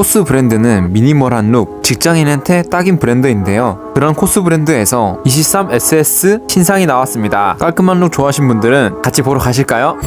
코스 브랜드는 미니멀한 룩, 직장인한테 딱인 브랜드인데요. 그런 코스 브랜드에서 23SS 신상이 나왔습니다. 깔끔한 룩 좋아하신 분들은 같이 보러 가실까요?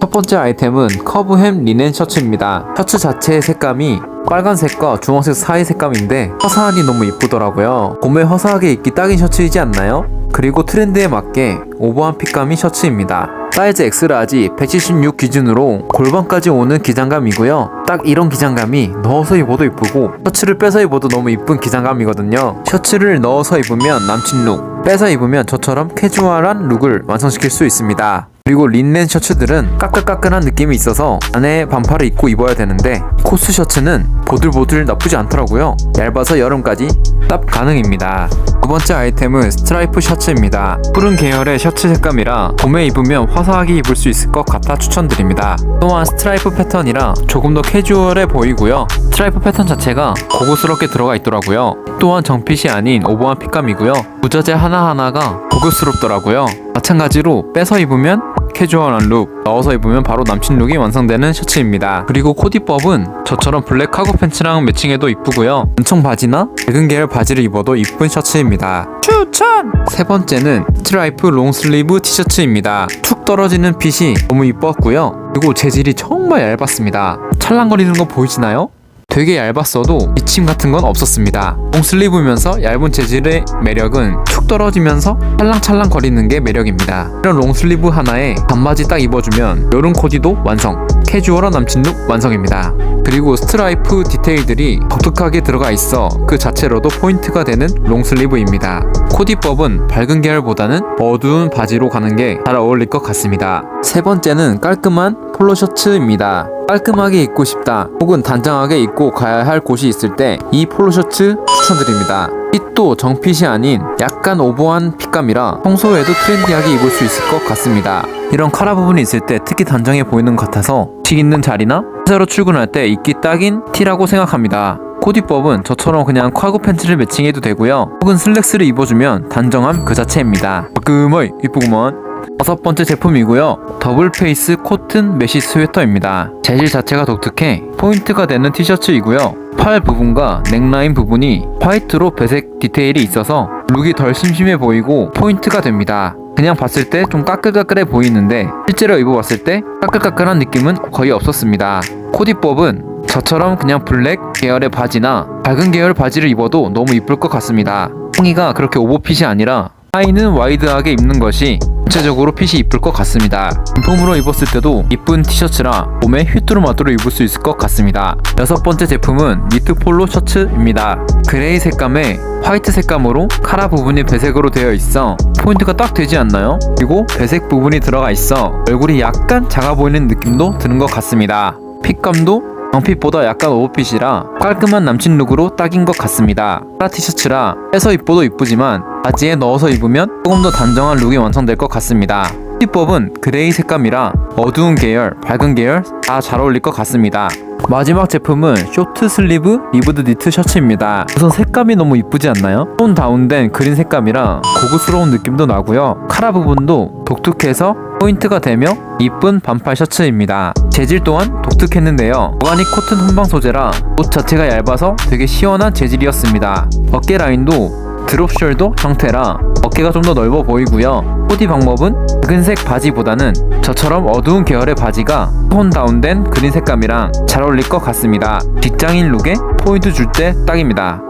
첫 번째 아이템은 커브햄 리넨 셔츠입니다. 셔츠 자체의 색감이 빨간색과 주황색 사이 색감인데 화사하니 너무 이쁘더라고요. 봄에 화사하게 입기 딱인 셔츠이지 않나요? 그리고 트렌드에 맞게 오버한 핏감이 셔츠입니다. 사이즈 X라지 176 기준으로 골반까지 오는 기장감이고요. 딱 이런 기장감이 넣어서 입어도 이쁘고 셔츠를 빼서 입어도 너무 이쁜 기장감이거든요. 셔츠를 넣어서 입으면 남친 룩, 빼서 입으면 저처럼 캐주얼한 룩을 완성시킬 수 있습니다. 그리고 린넨 셔츠들은 까끌까끌한 느낌이 있어서 안에 반팔을 입고 입어야 되는데 코스 셔츠는 보들보들 나쁘지 않더라고요. 얇아서 여름까지 딱 가능입니다. 두 번째 아이템은 스트라이프 셔츠입니다. 푸른 계열의 셔츠 색감이라 봄에 입으면 화사하게 입을 수 있을 것 같아 추천드립니다. 또한 스트라이프 패턴이라 조금 더 캐주얼해 보이고요. 스트라이프 패턴 자체가 고급스럽게 들어가 있더라고요. 또한 정핏이 아닌 오버한 핏감이고요. 부자재 하나하나가 고급스럽더라고요. 마찬가지로 빼서 입으면 캐주얼한 룩, 넣어서 입으면 바로 남친 룩이 완성되는 셔츠입니다. 그리고 코디법은 저처럼 블랙 카고 팬츠랑 매칭해도 이쁘고요. 은청 바지나 밝은 계열 바지를 입어도 이쁜 셔츠입니다. 추천! 세 번째는 스트라이프 롱슬리브 티셔츠입니다. 툭 떨어지는 핏이 너무 이뻤고요. 그리고 재질이 정말 얇았습니다. 찰랑거리는 거 보이시나요? 되게 얇았어도 비침 같은 건 없었습니다. 롱슬리브면서 얇은 재질의 매력은 툭 떨어지면서 찰랑찰랑 거리는 게 매력입니다. 이런 롱슬리브 하나에 반바지 딱 입어주면 여름 코디도 완성. 캐주얼한 남친 룩 완성입니다. 그리고 스트라이프 디테일들이 독특하게 들어가 있어 그 자체로도 포인트가 되는 롱슬리브입니다. 코디법은 밝은 계열보다는 어두운 바지로 가는 게 잘 어울릴 것 같습니다. 세 번째는 깔끔한 폴로 셔츠입니다. 깔끔하게 입고 싶다 혹은 단정하게 입고 가야 할 곳이 있을 때 이 폴로 셔츠 추천드립니다. 핏도 정핏이 아닌 약간 오버한 핏감이라 평소에도 트렌디하게 입을 수 있을 것 같습니다. 이런 카라 부분이 있을 때 특히 단정해 보이는 것 같아서 식 있는 자리나 회사로 출근할 때 입기 딱인 티라고 생각합니다. 코디법은 저처럼 그냥 카고 팬츠를 매칭해도 되고요. 혹은 슬랙스를 입어주면 단정함 그 자체입니다. 깔끔하이 이쁘구먼. 다섯 번째 제품이고요. 더블 페이스 코튼 메시 스웨터입니다. 재질 자체가 독특해 포인트가 되는 티셔츠이고요. 팔 부분과 넥라인 부분이 화이트로 배색 디테일이 있어서 룩이 덜 심심해 보이고 포인트가 됩니다. 그냥 봤을 때 좀 까끌까끌해 보이는데 실제로 입어봤을 때 까끌까끌한 느낌은 거의 없었습니다. 코디법은 저처럼 그냥 블랙 계열의 바지나 밝은 계열 바지를 입어도 너무 이쁠 것 같습니다. 상의가 그렇게 오버핏이 아니라 하의는 와이드하게 입는 것이 전체적으로 핏이 이쁠 것 같습니다. 인폼으로 입었을 때도 이쁜 티셔츠라 봄에 휘뚜루마뚜루 입을 수 있을 것 같습니다. 여섯 번째 제품은 니트 폴로 셔츠입니다. 그레이 색감에 화이트 색감으로 카라 부분이 배색으로 되어 있어 포인트가 딱 되지 않나요? 그리고 배색 부분이 들어가 있어 얼굴이 약간 작아 보이는 느낌도 드는 것 같습니다. 핏감도 정핏보다 약간 오버핏이라 깔끔한 남친 룩으로 딱인 것 같습니다. 카라 티셔츠라 빼서 입어도 이쁘지만 바지에 넣어서 입으면 조금 더 단정한 룩이 완성될 것 같습니다. 핏법은 그레이 색감이라 어두운 계열, 밝은 계열 다 잘 어울릴 것 같습니다. 마지막 제품은 쇼트 슬리브 리브드 니트 셔츠입니다. 우선 색감이 너무 이쁘지 않나요? 톤 다운된 그린 색감이라 고급스러운 느낌도 나고요. 카라 부분도 독특해서 포인트가 되며 이쁜 반팔 셔츠입니다. 재질 또한 독특했는데요. 오가닉 코튼 혼방 소재라 옷 자체가 얇아서 되게 시원한 재질이었습니다. 어깨 라인도 드롭 숄더 형태라 어깨가 좀 더 넓어 보이고요. 코디 방법은 붉은색 바지보다는 저처럼 어두운 계열의 바지가 톤 다운된 그린 색감이랑 잘 어울릴 것 같습니다. 직장인 룩에 포인트 줄 때 딱입니다.